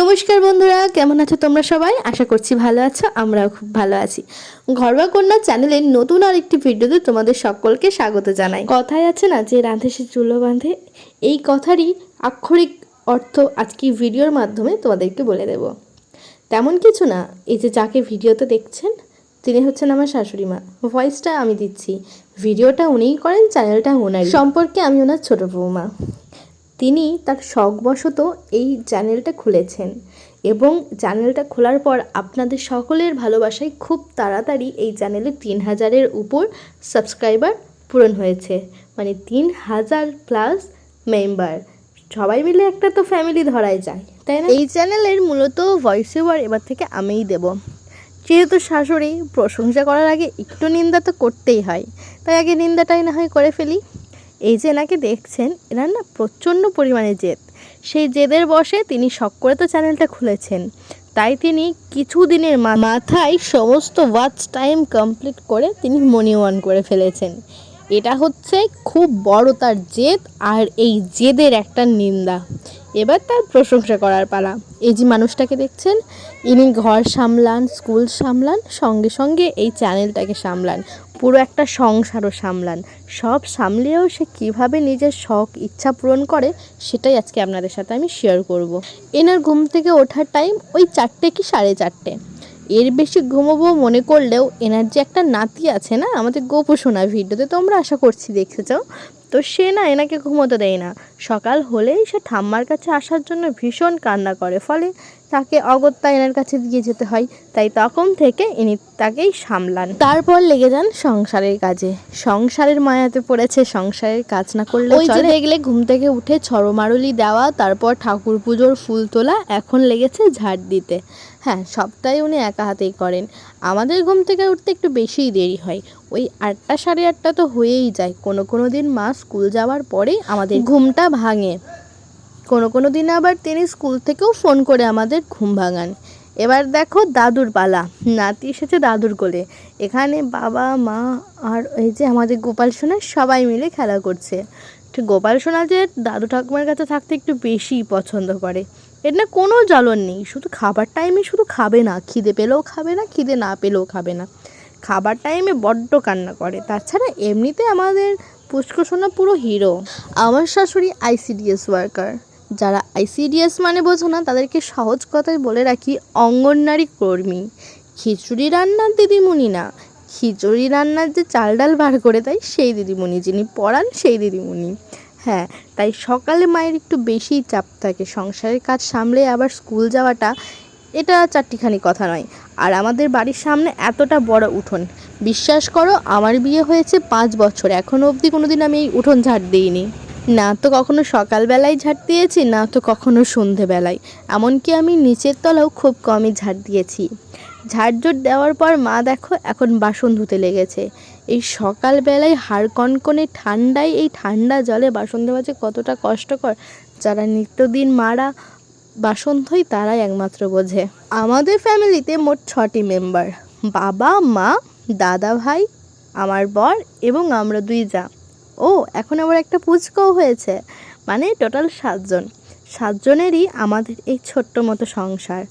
নমস্কার বন্ধুরা, কেমন আছো তোমরা সবাই? আশা করছি ভালো আছো, আমরাও খুব ভালো আছি। ঘরোয়া কন্যা চ্যানেলের নতুন আর একটি ভিডিওতে তোমাদের সকলকে স্বাগত জানাই। কথায় আছে না যে, রাঁধে সে চুলো বাঁধে। এই কথারই আক্ষরিক অর্থ আজকে ভিডিওর মাধ্যমে তোমাদেরকে বলে দেব। তেমন কিছু না, এই যে যাকে ভিডিওতে দেখছেন, তিনি হচ্ছেন আমার শাশুড়ি মা। ভয়েসটা আমি দিচ্ছি। ভিডিওটা উনিই করেন, চ্যানেলটা ওনারই। সম্পর্কে আমি ওনার ছোটো বৌমা। তিনি তার শখবশত এই চ্যানেলটা খুলেছেন এবং চ্যানেলটা খোলার পর আপনাদের সকলের ভালোবাসায় খুব তাড়াতাড়ি এই চ্যানেলে তিন হাজারের উপর সাবস্ক্রাইবার পূরণ হয়েছে। মানে তিন হাজার প্লাস মেম্বার। সবাই মিলে একটা তো ফ্যামিলি ধরাই যায়, তাই না? এই চ্যানেলের মূলত ভয়েস ওভার এবার থেকে আমিই দেব। যেহেতু শাশুড়ি প্রশংসা করার আগে একটু নিন্দা তো করতেই হয়, তাই আগে নিন্দাটাই না হয় করে ফেলি। এই যে এনাকে দেখছেন, এনার না প্রচণ্ড পরিমাণে জেদ। সেই জেদের বসে তিনি শখ করে তো চ্যানেলটা খুলেছেন। তাই তিনি কিছু দিনের মাথায় সমস্ত ওয়াচ টাইম কমপ্লিট করে তিনি মনি ওয়ান করে ফেলেছেন। এটা হচ্ছে খুব বড় তার জেদ আর এই জেদের একটা নিন্দা। এবার তার প্রশংসা করার পালা। এই যে মানুষটাকে দেখছেন, ইনি ঘর সামলান, স্কুল সামলান, সঙ্গে সঙ্গে এই চ্যানেলটাকে সামলান, পুরো একটা সংসারও সামলান। সব সামলেও সে কীভাবে নিজের শখ, ইচ্ছা পূরণ করে, সেটাই আজকে আপনাদের সাথে আমি শেয়ার করব। এনার ঘুম থেকে ওঠার টাইম ওই চারটে কি সাড়ে চারটে। এর বেশি ঘুমোবো মনে করলেও এনার যে একটা নাতি আছে না, আমাদের গোপু সোনা ভিডিওতে তোমরা আশা করছি দেখেছ তো সে না এনাকে ঘুমোতে দেয় না। সকাল হলেই সে ঠাম্মার কাছে আসার জন্য ভীষণ কান্না করে। ফলে তাকে অগত্যা এনার কাছে দিয়ে যেতে হয়। তাই তখন থেকে ইনি তাকেই সামলান। তারপর লেগে যান সংসারের কাজে। সংসারের মায়াতে পড়েছে সংসারের কাজ না করলে ওই যে দেখলে ঘুম থেকে উঠে ছড়মারুলি দেওয়া তারপর ঠাকুর পুজোর ফুল তোলা এখন লেগেছে ঝাড় দিতে। হ্যাঁ সবটাই উনি একা হাতেই করেন। আমাদের ঘুম থেকে উঠতে একটু বেশিই দেরি হয়। ওই আটটা সাড়ে আটটা তো হয়েই যায়। কোনো কোনো দিন মা স্কুল যাওয়ার পরেই আমাদের ঘুমটা ভাঙে। কোনো কোনো দিন আবার তিনি স্কুল থেকেও ফোন করে আমাদের ঘুম ভাঙান। এবার দেখো দাদুর পালা। নাতি এসেছে দাদুর কোলে। এখানে বাবা, মা আর এই যে আমাদের গোপাল সোনা সবাই মিলে খেলা করছে। গোপাল সোনা যে দাদু ঠাকুমার কাছে থাকতে একটু বেশি পছন্দ করে। না কোনো জ্বলন নেই। শুধু খাবার টাইমে শুধু খাবে না, খিদে পেলেও খাবে না, খিদে না পেলেও খাবে না। খাবার টাইমে বড্ড কান্না করে। তাছাড়া এমনিতে আমাদের পুষ্কর সোনা পুরো হিরো আমার শাশুড়ি আইসিডিএস ওয়ার্কার যারা আইসিডিএস মানে বোঝো না, তাদেরকে সহজ কথায় বলে রাখি অঙ্গননারী কর্মী। খিচুড়ি রান্নার দিদিমণি না। খিচুড়ি রান্নার যে চাল ডাল বার করে দেয়, সেই দিদিমণি। যিনি পড়ান, সেই দিদিমণি। হ্যাঁ তাই সকালে মায়ের একটু বেশি চাপ থাকে। সংসারের কাজ সামলে আবার স্কুল যাওয়াটা, এটা চারটিখানি কথা নয়। আর আমাদের বাড়ির সামনে এতটা বড় উঠোন। বিশ্বাস করো, আমার বিয়ে হয়েছে পাঁচ বছর। এখনও অবধি কোনোদিন আমি এই উঠোন ঝাড় দিইনি। না তো কখনো সকালবেলায় ঝাড় দিয়েছি, না তো কখনো সন্ধেবেলায়। এমনকি আমি নিচের তলাও খুব কমই ঝাড় দিয়েছি। ঝাড়ঝুট দেওয়ার পর মা দেখো এখন বাসন ধুতে লেগেছে। এই সকালবেলায় হাড় কনকনে ঠান্ডায় এই ঠান্ডা জলে বাসন দেওয়া যে কতটা কষ্টকর, যারা নিত্যদিন মারা বাসন ধোয় তারাই একমাত্র বোঝে। আমাদের ফ্যামিলিতে মোট ছটি মেম্বার, বাবা, মা দাদা ভাই আমার বর এবং আমরা দুই যা। ও, এখন আবার একটা পুচকাও হয়েছে। মানে টোটাল সাতজন। সাতজনেরই আমাদের এই ছোট্ট মতো সংসার।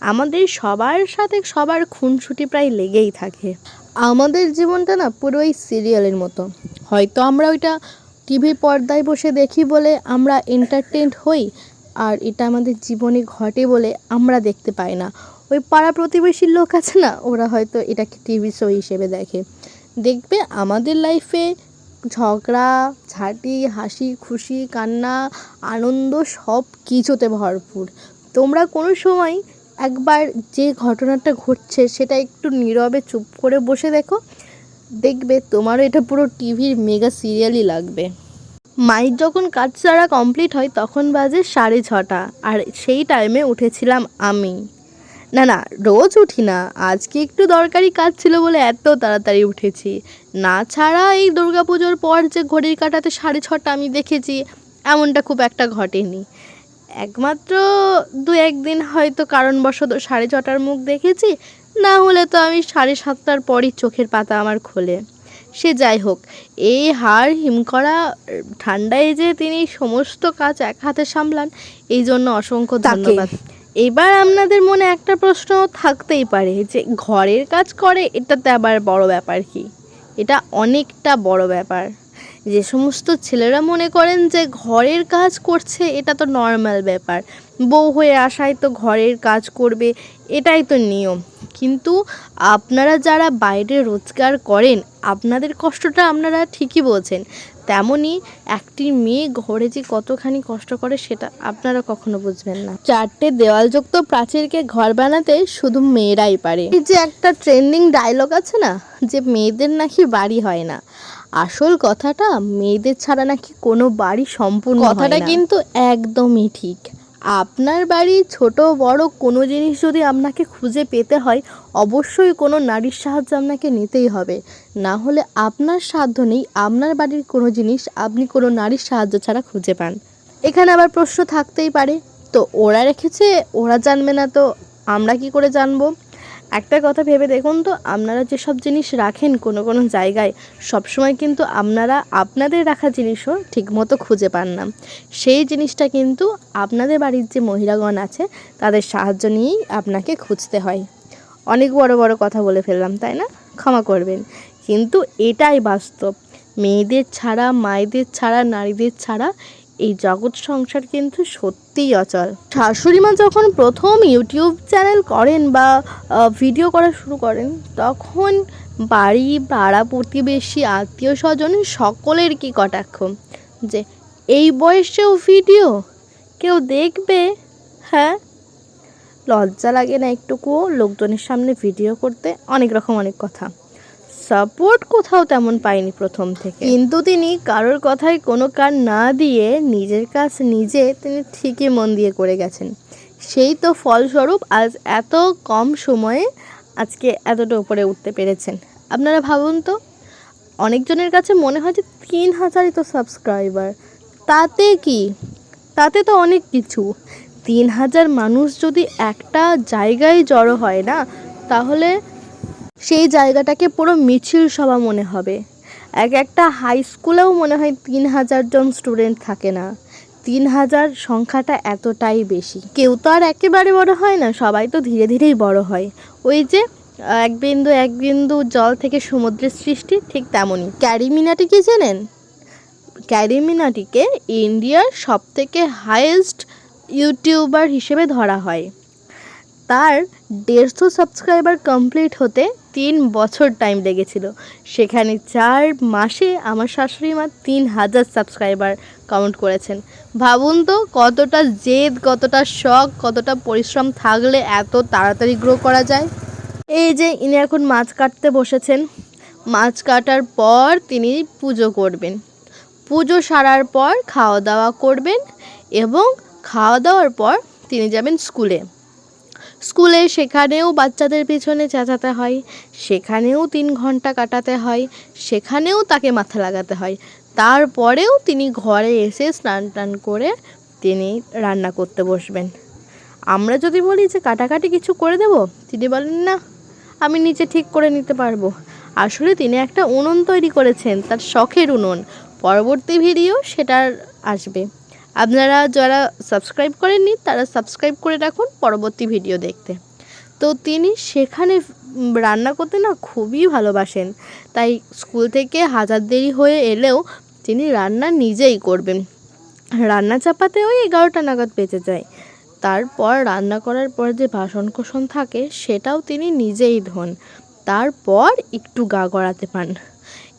আমাদের সবার সাথে সবার খুনসুটি প্রায় লেগেই থাকে। আমাদের জীবনটা না পুরোই সিরিয়ালের মতো। হয়তো আমরা ওইটা টিভি পর্দায় বসে দেখি বলে আমরা এন্টারটেনড হই, আর এটা আমাদের জীবনে ঘটে বলে আমরা দেখতে পাই না। ওই পাড়া প্রতিবেশীর লোক আছে না, ওরা হয়তো এটাকে টিভি শো হিসেবে দেখে। দেখবে আমাদের লাইফে ঝগড়া, ঝাঁটি, হাসি, খুশি, কান্না, আনন্দ সব কিছুতে ভরপুর। তোমরা কোনো সময় একবার যে ঘটনাটা ঘটছে সেটা একটু নীরবে চুপ করে বসে দেখো, দেখবে তোমারও এটা পুরো টিভির মেগা সিরিয়ালই লাগবে। মাইক যখন কাজ ছাড়া কমপ্লিট হয়, তখন বাজে সাড়ে ছটা, আর সেই টাইমে উঠেছিলাম আমি। না না রোজ উঠি না। আজকে একটু দরকারি কাজ ছিল বলে এত তাড়াতাড়ি উঠেছি। না ছাড়া এই দুর্গাপুজোর পর যে ঘড়ির কাটাতে সাড়ে ছটা আমি দেখেছি এমনটা খুব একটা ঘটেনি। একমাত্র দু একদিন হয়তো কারণবশত সাড়ে ছটার মুখ দেখেছি না হলে তো আমি সাড়ে সাতটার পরই চোখের পাতা আমার খোলে। সে যাই হোক এই হাড় হিম করা ঠান্ডায় যে তিনি সমস্ত কাজ এক হাতে সামলান এই জন্য অসংখ্য। ধন্যবাদ। এবার আপনাদের মনে একটা প্রশ্ন থাকতেই পারে যে, ঘরের কাজ করে এটাতে আবার বড় ব্যাপার কি? এটা অনেকটা বড় ব্যাপার। যে সমস্ত ছেলেরা মনে করেন যে, ঘরের কাজ করছে, এটা তো নর্মাল ব্যাপার। বউ হয়ে আসায় তো ঘরের কাজ করবে, এটাই তো নিয়ম। কিন্তু আপনারা যারা বাইরে রোজগার করেন আপনাদের কষ্টটা আপনারা ঠিকই বোঝেন তেমনই একটি মেয়ে ঘরে যে কতখানি কষ্ট করে সেটা আপনারা কখনো বুঝবেন না। চারটে দেওয়ালযুক্ত প্রাচীরকে ঘর বানাতে শুধু মেয়েরাই পারে। এই যে একটা ট্রেন্ডিং ডায়লগ আছে না যে মেয়েদের নাকি বাড়ি হয় না। আসল কথাটা মেয়েদের ছাড়া নাকি কোনো বাড়ি সম্পূর্ণ কথাটা কিন্তু একদমই ঠিক। আপনার বাড়ি ছোট, বড় কোনো জিনিস যদি আপনাকে খুঁজে পেতে হয়, অবশ্যই কোনো নারীর সাহায্য আপনাকে নিতেই হবে। না হলে আপনার সাধ্য নেই আপনার বাড়ির কোনো জিনিস আপনি কোনো নারীর সাহায্য ছাড়া খুঁজে পান। এখানে আবার প্রশ্ন থাকতেই পারে, তো ওরা রেখেছে, ওরা জানবে না, তো আমরা কি করে জানব? একটা কথা ভেবে দেখুন তো, আপনারা যেসব জিনিস রাখেন কোনো কোনো জায়গায়, সবসময় কিন্তু আপনারা আপনাদের রাখা জিনিসও ঠিকমতো খুঁজে পান না। সেই জিনিসটা কিন্তু আপনাদের বাড়ির যে মহিলাগণ আছে, তাদের সাহায্য নিয়েই আপনাকে খুঁজতে হয়। অনেক বড় বড় কথা বলে ফেললাম, তাই না? ক্ষমা করবেন। কিন্তু এটাই বাস্তব। মেয়েদের ছাড়া, মায়েদের ছাড়া, নারীদের ছাড়া এই জগৎ সংসার কিন্তু সত্যিই অচল। শাশুড়ি মা যখন প্রথম ইউটিউব চ্যানেল করেন বা ভিডিও করা শুরু করেন, তখন বাড়ি পাড়া প্রতিবেশী আত্মীয় স্বজন সকলের কি কটাক্ষ? যে, এই বয়সেও ভিডিও? কেউ দেখবে? হ্যাঁ? লজ্জা লাগে না একটুকুও? লোকজনের সামনে ভিডিও করতে অনেক রকম অনেক কথা। সাপোর্ট কোথাও তেমন পাইনি প্রথম থেকে। কিন্তু তিনি কারোর কথায় কোনো কান না দিয়ে নিজের কাজ নিজে তিনি ঠিকই মন দিয়ে করে গেছেন। সেই তো ফলস্বরূপ আজ এত কম সময়ে আজকে এতটা উপরে উঠতে পেরেছেন। আপনারা ভাবুন তো, অনেকজনের কাছে মনে হয় যে তিন হাজারই তো সাবস্ক্রাইবার তাতে কি? তাতে তো অনেক কিছু। তিন হাজার মানুষ যদি একটা জায়গায় জড়ো হয় না, তাহলে সেই জায়গাটাকে পুরো মিছিল সভা মনে হবে। এক একটা হাই স্কুলেও মনে হয় তিন হাজার জন স্টুডেন্ট থাকে না। তিন হাজার সংখ্যাটা এতটাই বেশি। কেউ তো আর একেবারে বড় হয় না, সবাই তো ধীরে ধীরেই বড় হয়। ওই যে, এক বিন্দু এক বিন্দু জল থেকে সমুদ্রের সৃষ্টি ঠিক তেমনই। ক্যারিমিনাটি কি জানেন ক্যারিমিনাটিকে ইন্ডিয়ার সবথেকে হাইয়েস্ট ইউটিউবার হিসেবে ধরা হয়। তার দেড়শো সাবস্ক্রাইবার কমপ্লিট হতে তিন বছর টাইম লেগেছিল। সেখানে চার মাসে আমার শাশুড়ি মা তিন হাজার সাবস্ক্রাইবার কাউন্ট করেছেন। ভাবুন তো কতটা জেদ, কতটা শখ, কতটা পরিশ্রম থাকলে এত তাড়াতাড়ি গ্রো করা যায়। এই যে ইনি এখন মাছ কাটতে বসেছেন। মাছ কাটার পর তিনি পুজো করবেন। পুজো সারার পর খাওয়া দাওয়া করবেন এবং খাওয়া দাওয়ার পর তিনি যাবেন স্কুলে স্কুলে, সেখানেও বাচ্চাদের পিছনে চেঁচাতে হয়। সেখানেও তিন ঘণ্টা কাটাতে হয়। সেখানেও তাকে মাথা লাগাতে হয়। তারপরেও তিনি ঘরে এসে স্নান টান করে তিনি রান্না করতে বসবেন। আমরা যদি বলি যে কাটাকাটি কিছু করে দেব, তিনি বলেন, না, আমি নিচে ঠিক করে নিতে পারব। আসলে তিনি একটা উনুন তৈরি করেছেন, তার শখের উনুন। পরবর্তী ভিডিও সেটার আসবে। আপনারা যারা সাবস্ক্রাইব করেননি, তারা সাবস্ক্রাইব করে রাখুন পরবর্তী ভিডিও দেখতে। তো তিনি সেখানে রান্না করতে না খুবই ভালোবাসেন। তাই স্কুল থেকে হাজার দেরি হয়ে এলেও তিনি রান্না নিজেই করবেন। রান্না চাপাতে ওই এগারোটা নাগাদ বেঁচে যায়। তারপর রান্না করার পর যে বাসন কোসন থাকে, সেটাও তিনি নিজেই ধোন। তারপর একটু গা গড়াতে পান।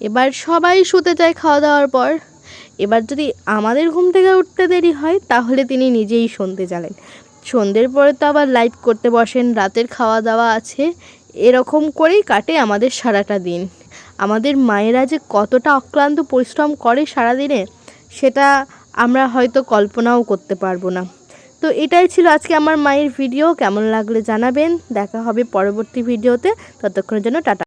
এবার সবাই শুতে যায় খাওয়া দাওয়ার পর। এবার যদি আমাদের ঘুম থেকে উঠতে দেরি হয়, তাহলে তিনি নিজেই সন্ধে জ্বালেন সন্ধ্যের পরে তো আবার লাইভ করতে বসেন, রাতের খাওয়া দাওয়া আছে, এরকম করেই কাটে আমাদের সারাটা দিন। আমাদের মায়েরা যে কতটা অক্লান্ত পরিশ্রম করে সারাদিনে, সেটা আমরা হয়তো কল্পনাও করতে পারব না। তো এটাই ছিল আজকে আমার মায়ের ভিডিও কেমন লাগলে জানাবেন। দেখা হবে পরবর্তী ভিডিওতে ততক্ষণের জন্য টাটা।